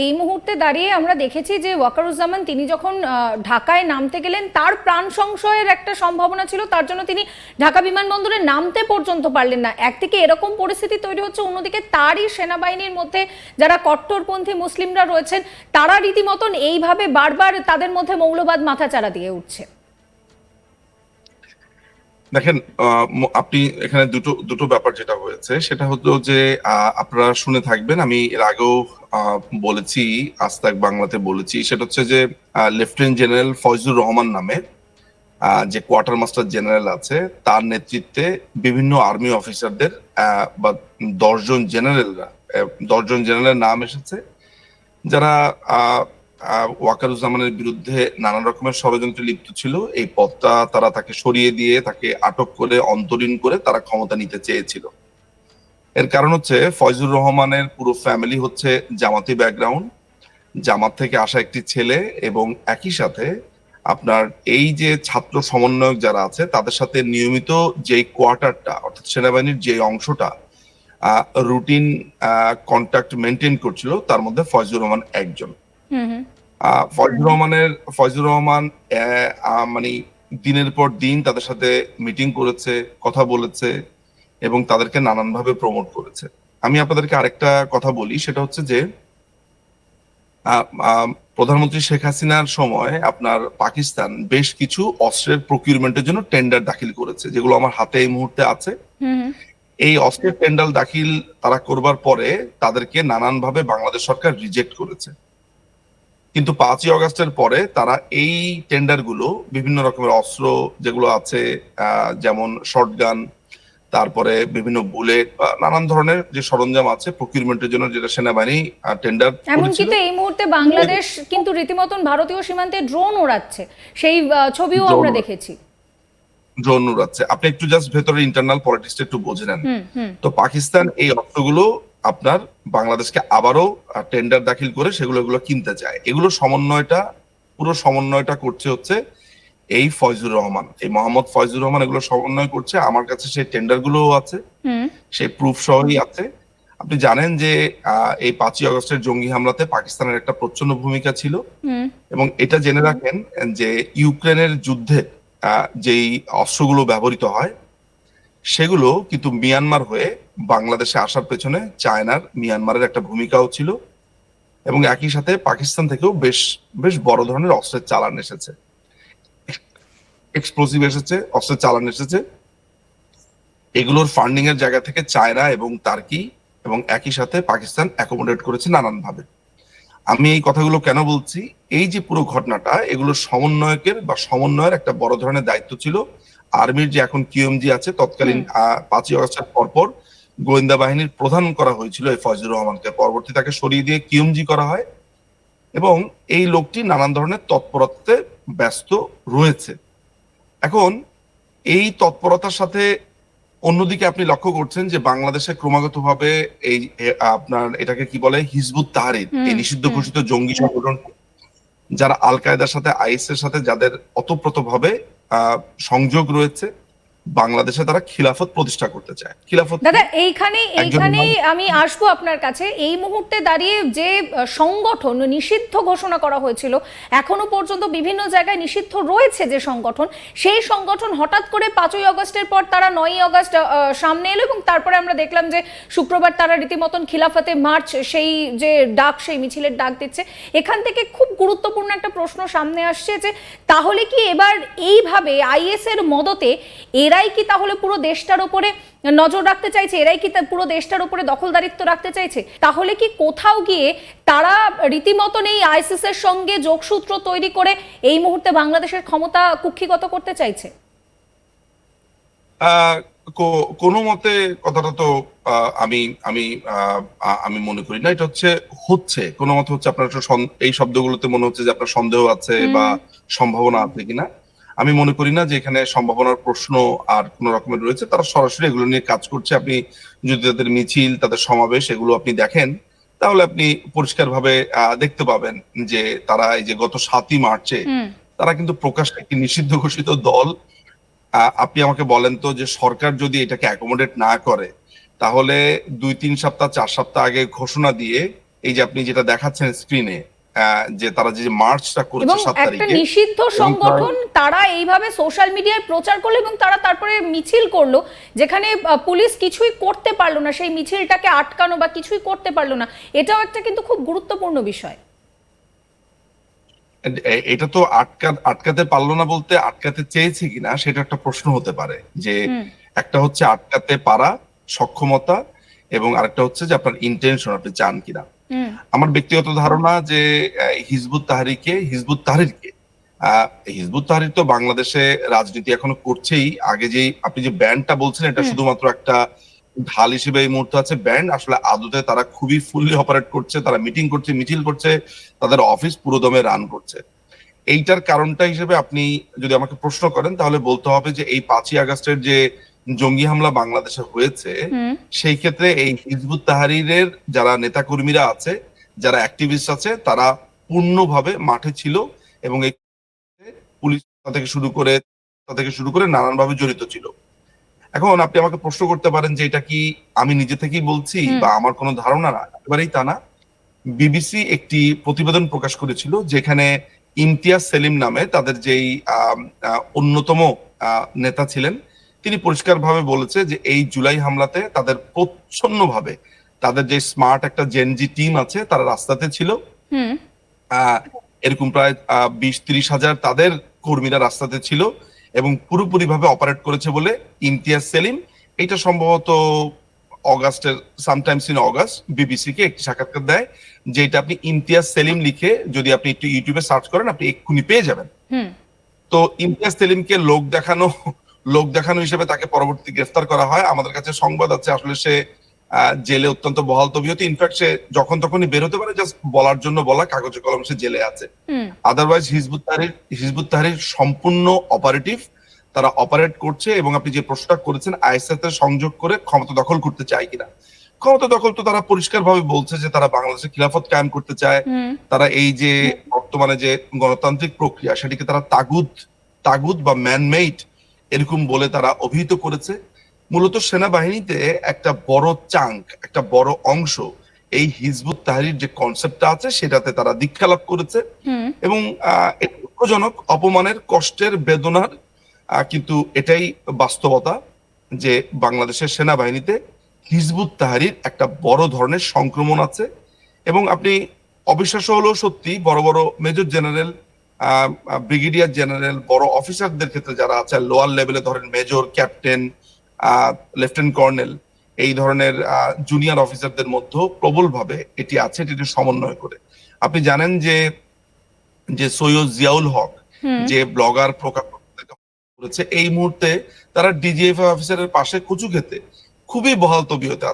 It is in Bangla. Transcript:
এই মুহূর্তে দাঁড়িয়ে আমরা দেখেছি যে ওয়াকারুজ্জামান, তিনি যখন ঢাকায় নামতে গেলেন, তার প্রাণ সংশয়ের একটা সম্ভাবনা ছিল, তার জন্য তিনি ঢাকা বিমানবন্দরে নামতে পর্যন্ত পারলেন না। একদিকে এরকম পরিস্থিতি তৈরি হচ্ছে, অন্যদিকে তারই সেনাবাহিনীর মধ্যে যারা কট্টরপন্থী মুসলিমরা রয়েছেন, তারা রীতিমতন এইভাবে বারবার তাদের মধ্যে মৌলবাদ মাথাচাড়া দিয়ে উঠছে। দেখেন আপনি এখানে দুটো দুটো ব্যাপার যেটা হয়েছে, সেটা হলো যে আপনারা শুনে থাকবেন, আমি এর আগেও বলেছি আস্তাক বাংলাতে বলেছি, সেটা হচ্ছে যে লেফটেন্যান্ট জেনারেল ফয়জুর রহমান নামে যে কোয়ার্টার মাস্টার জেনারেল আছে, তার নেতৃত্বে বিভিন্ন আর্মি অফিসারদের বা দশজন জেনারেলরা দশজন জেনারেলের নাম এসেছে, যারা ওয়াকারুজ্জামানের বিরুদ্ধে নানান রকমের ষড়যন্ত্রে লিপ্ত ছিল, এই পদটা তারা তাকে সরিয়ে দিয়ে, তাকে আটক করে, অন্তরীণ করে তারা ক্ষমতা নিতে চেয়েছিল। এর কারণ হচ্ছে ফয়জুর রহমানের পুরো ফ্যামিলি হচ্ছে জামাতি ব্যাকগ্রাউন্ড জামাত থেকে আসা একটি ছেলে এবং একই সাথে আপনার এই যে ছাত্র সমন্বয়ক যারা আছে তাদের সাথে নিয়মিত যে কোয়ার্টারটা অর্থাৎ সেনাবাহিনীর যে অংশটা রুটিন কন্ট্যাক্ট মেনটেন করছিল তার মধ্যে ফয়জুর রহমান একজন। ফয়জুর রহমানের ফয়জুর রহমান মানে দিনের পর দিন তাদের সাথে মিটিং করেছে কথা বলেছে এবং তাদেরকে নানানভাবে প্রমোট করেছে। আমি আপনাদেরকে আরেকটা কথা বলি সেটা হচ্ছে যে প্রধানমন্ত্রী শেখ হাসিনার সময় আপনার পাকিস্তান বেশ কিছু অস্ত্রের প্রকিউরমেন্টের জন্য টেন্ডার দাখিল করেছে যেগুলো আমার হাতে এই মুহূর্তে আছে। এই অস্ত্রের টেন্ডার দাখিল তারা করবার পরে তাদেরকে নানানভাবে বাংলাদেশ সরকার রিজেক্ট করেছে। কিন্তু পাঁচই অগস্টের পরে তারা এই টেন্ডারগুলো বিভিন্ন রকমের অস্ত্র যেগুলো আছে আহ, যেমন শর্টগান তারপরে বিভিন্ন বুলেট বা নানান ধরনের যে সরঞ্জাম আছে প্রকিউরমেন্টের জন্য যেটা সেনাবাহিনী টেন্ডার এমনকি তো এই মুহূর্তে বাংলাদেশ কিন্তু রীতিমতন ভারতীয় সীমান্তে ড্রোন ওড়াচ্ছে সেই ছবিও আমরা দেখেছি। ড্রোন উড়াচ্ছে। আপনি একটু জাস্ট ভেতরে ইন্টারনাল পলিটিক্সটা একটু বুঝে নেন। তো পাকিস্তান এই অস্ত্রগুলো আপনার বাংলাদেশকে আবারও টেন্ডার দাখিল করে সেগুলো এগুলো কিনতে চায়। এগুলো সমন্বয়টা পুরো সমন্বয়টা করছে হচ্ছে এই ফয়জুর রহমান এই মোহাম্মদ ফয়জুর রহমান এগুলো সমন্বয় করছে। আমার কাছে সেই টেন্ডার গুলোও আছে সেই প্রুফ সহই আছে। আপনি জানেন যে এই পাঁচই আগস্টের জঙ্গি হামলাতে পাকিস্তানের একটা প্রচ্ছন্ন ভূমিকা ছিল। এবং এটা জেনে রাখেন যে ইউক্রেনের যুদ্ধে যেই অস্ত্রগুলো ব্যবহৃত হয় সেগুলো কিন্তু মিয়ানমার হয়ে বাংলাদেশে আসার পেছনে চায়নার মিয়ানমারের একটা ভূমিকাও ছিল। এবং একই সাথে পাকিস্তান থেকেও বেশ বেশ বড় ধরনের অস্ত্রের চালান এসেছে। এক্সপ্লোসিভ এসেছে অস্ত্রের চালান এসেছে। এগুলোর ফান্ডিং এর জায়গা থেকে চায়না এবং তার্কি এবং একই সাথে পাকিস্তান অ্যাকোমোডেট করেছে নানান ভাবে আমি এই কথাগুলো কেন বলছি? এই যে পুরো ঘটনাটা এগুলো সমন্বয়কের বা সমন্বয়ের একটা বড় ধরনের দায়িত্ব ছিল। আর্মির যে এখন কিউএমজি আছে তৎকালীন পাঁচই আগস্টের পরপর গোয়েন্দা বাহিনীর প্রধান করা হয়েছিল এই ফয়জুর রহমানকে। পরবর্তী তাকে সরিয়ে দিয়ে কিউএমজি করা হয়। এবং এই লোকটি নানান ধরনের তৎপরত্বে ব্যস্ত রয়েছে। এখন এই তৎপরতার সাথে অন্যদিকে আপনি লক্ষ্য করছেন যে বাংলাদেশে ক্রমাগত ভাবে এই আপনার এটাকে কি বলে হিজবুত তাহারির এই নিষিদ্ধ। ঘোষিত জঙ্গি সংগঠন যারা আল কায়দার সাথে আইএস এর সাথে যাদের অতপ্রতভাবে আহ, সংযোগ রয়েছে বাংলাদেশে তারা খিলাফত প্রতিষ্ঠা করতে চায়। খিলাফত দাদা এইখানে এইখানেই আমি আসব আপনার কাছে। এই মুহূর্তে দাঁড়িয়ে যে সংগঠন নিষিদ্ধ ঘোষণা করা হয়েছিল এখনও পর্যন্ত বিভিন্ন জায়গায় নিষিদ্ধ রয়েছে যে সংগঠন। সেই সংগঠন হঠাৎ করে পাঁচই অগস্টের পর তারা নয়ই অগস্ট সামনে এলো এবং তারপরে আমরা দেখলাম যে শুক্রবার তারা রীতিমতন খিলাফতে মার্চ সেই যে ডাক সেই মিছিলের ডাক দিচ্ছে। এখান থেকে খুব গুরুত্বপূর্ণ একটা প্রশ্ন সামনে আসছে যে তাহলে কি এবার এইভাবে আইএস এর মদতে এরাই কি তাহলে পুরো দেশটার উপরে নজর রাখতে চাইছে? এরাই কি পুরো দেশটার উপরে দখলদারিত্ব রাখতে চাইছে? তাহলে কি কোথাও গিয়ে তারা রীতিমতন এই আইসিস এর সঙ্গে যোগসূত্র তৈরি করে এই মুহূর্তে বাংলাদেশের ক্ষমতা কুক্ষিগত করতে চাইছে? কোনো মতে কথাটা তো আমি আমি আমি মনে করি না। এটা হচ্ছে হচ্ছে। কোনো মতে হচ্ছে আপনার এই শব্দগুলোতে মনে হচ্ছে যে আপনার সন্দেহ আছে বা সম্ভাবনা আছে কিনা। আমি মনে করি না যে এখানে সম্ভাবনার প্রশ্ন আর কোন রকমের রয়েছে। তারা সরাসরি এগুলো নিয়ে কাজ করছে। আপনি যদি তাদের মিছিল তাদের সমাবেশ এগুলো আপনি দেখেন তাহলে আপনি পরিষ্কারভাবে দেখতে পাবেন যে তারা এই যে গত সাতই মার্চে তারা কিন্তু প্রকাশ্যে একটি নিষিদ্ধ ঘোষিত দল আহ, আপনি আমাকে বলেন তো যে সরকার যদি এটাকে অ্যাকোমোডেট না করে তাহলে দুই তিন সপ্তাহ চার সপ্তাহ আগে ঘোষণা দিয়ে এই যে আপনি যেটা দেখাচ্ছেন স্ক্রিনে যে তারা যে মার্চটা করেছে সাত একটা নিষিদ্ধ সংগঠন তারা এইভাবে সোশ্যাল মিডিয়ায় প্রচার করল এবং তারা তারপরে মিছিল করল যেখানে পুলিশ কিছুই করতে পারল না সেই মিছিলটাকে আটকানো বা কিছুই করতে পারল না এটাও একটা কিন্তু খুব গুরুত্বপূর্ণ বিষয়। এটা তো আটকা আটকাতে পারল না বলতে আটকাতে চেয়েছে কিনা সেটা একটা প্রশ্ন হতে পারে। যে একটা হচ্ছে আটকাতে পারা সক্ষমতা এবং আরেকটা হচ্ছে যে আপনার ইন্টেনশন আপনি চান কিনা। আমার ব্যক্তিগত ধারণা যে হিজবুত তাহারিকে হিজবুত তাহারিরকে আহ, হিজবুত তাহারির তো বাংলাদেশে রাজনীতি এখনও করছেই। আগে যে আপনি যে ব্যান্ডটা বলছেন এটা শুধুমাত্র একটা ঢাল হিসেবে এই মুহূর্তে আছে ব্যান্ড। আসলে আদতে তারা খুবই ফুললি অপারেট করছে তারা মিটিং করছে মিছিল করছে তাদের অফিস পুরোদমে রান করছে। এইটার কারণটা হিসেবে আপনি যদি আমাকে প্রশ্ন করেন তাহলে বলতে হবে যে এই পাঁচই আগস্টের যে জঙ্গি হামলা বাংলাদেশে হয়েছে সেই ক্ষেত্রে এই হিজবুত তাহারিরের যারা নেতাকর্মীরা আছে যারা অ্যাক্টিভিস্ট আছে তারা পূর্ণভাবে মাঠে ছিল এবং এই পুলিশ থেকে শুরু করে থেকে শুরু করে নানানভাবে জড়িত ছিল। এখন আপনি আমাকে প্রশ্ন করতে পারেন যে এটা কি আমি নিজে থেকেই বলছি বা আমার কোনো ধারণা না? একেবারেই তা না। বিবিসি একটি প্রতিবেদন প্রকাশ করেছিল যেখানে ইমতিয়াজ সেলিম নামে তাদের যেই অন্যতম আহ, নেতা ছিলেন তিনি পরিষ্কারভাবে বলেছে যে এই জুলাই হামলাতে তাদের প্রচ্ছন্নভাবে তাদের যে স্মার্ট একটা জেনজি টিম আছে তারা রাস্তাতে ছিল। এরকম প্রায় বিশ ত্রিশ হাজার তাদের কর্মীরা রাস্তাতে ছিল এবং পুরোপুরি ভাবে অপারেট করেছে বলে ইমতিয়াজ সেলিম। এটা সম্ভবত অগাস্টের সামটাইমস ইন অগাস্ট বিবিসি কে একটি সাক্ষাৎকার দেয় যেটা আপনি ইমতিয়াজ সেলিম লিখে যদি আপনি একটু ইউটিউবে সার্চ করেন আপনি এক্ষুনি পেয়ে যাবেন। তো ইমতিয়াজ সেলিমকে লোক দেখানো লোক দেখানো হিসেবে তাকে পরবর্তী গ্রেফতার করা হয়। আমাদের কাছে সংবাদ আছে আসলে সে জেলে অত্যন্ত বহাল তবিয়ত। ইনফ্যাক্ট সে যখন তখনই বের হতে পারে জাস্ট বলার জন্য বলা কাগজে কলম সে জেলে আছে। Otherwise Hizbut Tahrir Hizbut Tahrir সম্পূর্ণ অপারেটিভ তারা অপারেট করছে এবং আপনি যে প্রশ্নটা করেছেন আইএসএস এর সংযোগ করে ক্ষমতা দখল করতে চায় কিনা। ক্ষমতা দখল তো তারা পরিষ্কারভাবে বলছে যে তারা বাংলাদেশে খিলাফত কায়েম করতে চায়। তারা এই যে বর্তমানে যে গণতান্ত্রিক প্রক্রিয়া সেটিকে তারা তাগুদ তাগুদ বা ম্যানমেড এরকম বলে তারা অভিহিত করেছে। মূলত সেনাবাহিনীতে একটা বড় চাঙ্ক একটা বড় অংশ এই হিজবুত তাহরির যে কনসেপ্টটা আছে সেটাতে তারা দীক্ষা লাভ করেছে। এবং দুঃখজনক অপমানের কষ্টের বেদনার কিন্তু এটাই বাস্তবতা যে বাংলাদেশের সেনাবাহিনীতে হিজবুত তাহারির একটা বড় ধরনের সংক্রমণ আছে। এবং আপনি অবিশ্বাস্য হলেও সত্যি বড় বড় মেজর জেনারেল ব্রিগেডিয়ার জেনারেল বড় অফিসারদের ক্ষেত্রে যারা আছে লোয়ার লেভেলে ধরেন মেজর ক্যাপ্টেন লেফটেন্যান্ট কর্নেল এই ধরনের জুনিয়র অফিসারদের মধ্যেও প্রবলভাবে এটি আছে এটি সমন্বয় করে। আপনি জানেন যে যে সৈয়দ জিয়াউল হক যে ব্লগার প্রকাশ করেছে এই মুহূর্তে তারা ডিজিএফ অফিসারের পাশে কুচু খেতে খুবই বহাল তবিয়তে আছে।